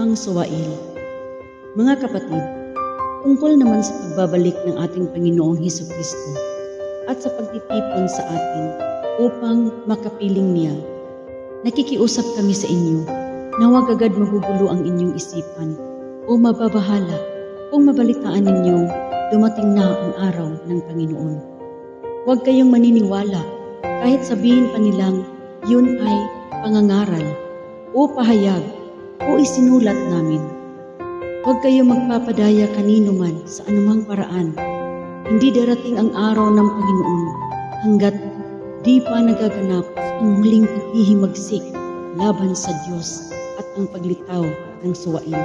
ang suwail. Mga kapatid, tungkol naman sa pagbabalik ng ating Panginoong Heso Kristo at sa pagtitipon sa atin upang makapiling niya, nakikiusap kami sa inyo na huwag agad magugulo ang inyong isipan o mababahala kung mabalitaan ninyong dumating na ang araw ng Panginoon. Huwag kayong maniniwala kahit sabihin pa nilang yun ay pangangaral o pahayag o isinulat namin. Huwag kayong magpapadaya kanino man sa anumang paraan. Hindi darating ang araw ng Panginoon hanggat di pa nagaganap ang muling paghihimagsik laban sa Diyos at ang paglitaw ng suwain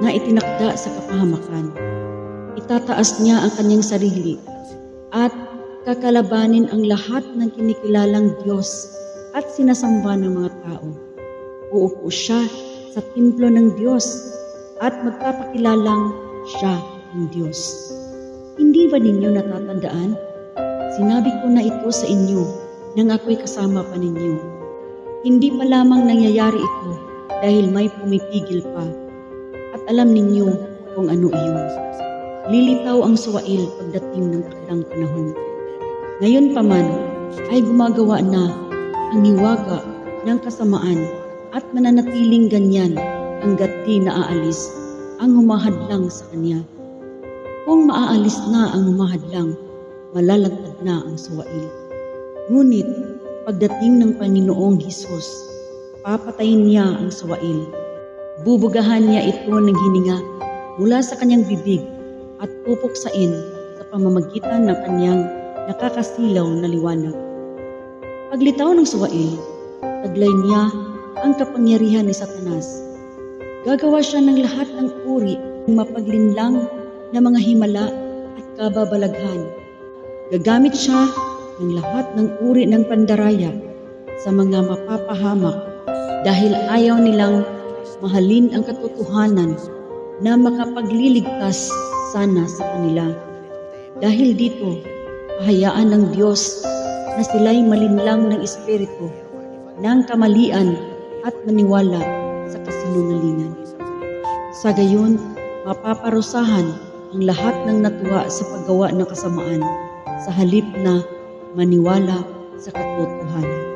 na itinakda sa kapahamakan. Itataas niya ang kanyang sarili at kakalabanin ang lahat ng kinikilalang Diyos at sinasamba ng mga tao. Uupo siya sa templo ng Diyos at magpapakilalang siya ang Diyos. Hindi ba ninyo natatandaan? Sinabi ko na ito sa inyo nang ako'y kasama pa ninyo. Hindi pa lamang nangyayari ito dahil may pumipigil pa at alam ninyo kung ano iyon. Lilitaw ang suwail pagdating ng takdang panahon. Ngayon pa man ay gumagawa na ang hiwaga ng kasamaan at mananatiling ganyan hanggat di naaalis ang humahadlang sa kanya. Kung maaalis na ang humahadlang, malalantad na ang suwail. Ngunit pagdating ng Panginoong Hesus, papatayin niya ang suwail. Bubugahan niya ito ng hininga mula sa kanyang bibig at pupuksain sa pamamagitan ng kanyang nakakasilaw na liwanag. Paglitaw ng suwail, taglay niya ang kapangyarihan ni Satanas. Gagawa siya ng lahat ng uri ng mapaglinlang na mga himala at kababalaghan. Gagamit siya ng lahat ng uri ng pandaraya sa mga mapapahamak dahil ayaw nilang mahalin ang katotohanan na makapagliligtas sana sa kanila. Dahil dito, pahayaan ng Diyos na sila'y malinlang ng Espiritu, ng kamalian at maniwala sa kasinungalingan. Sa gayon, mapaparusahan ang lahat ng natuwa sa paggawa ng kasamaan sa halip na maniwala sa katotohanan.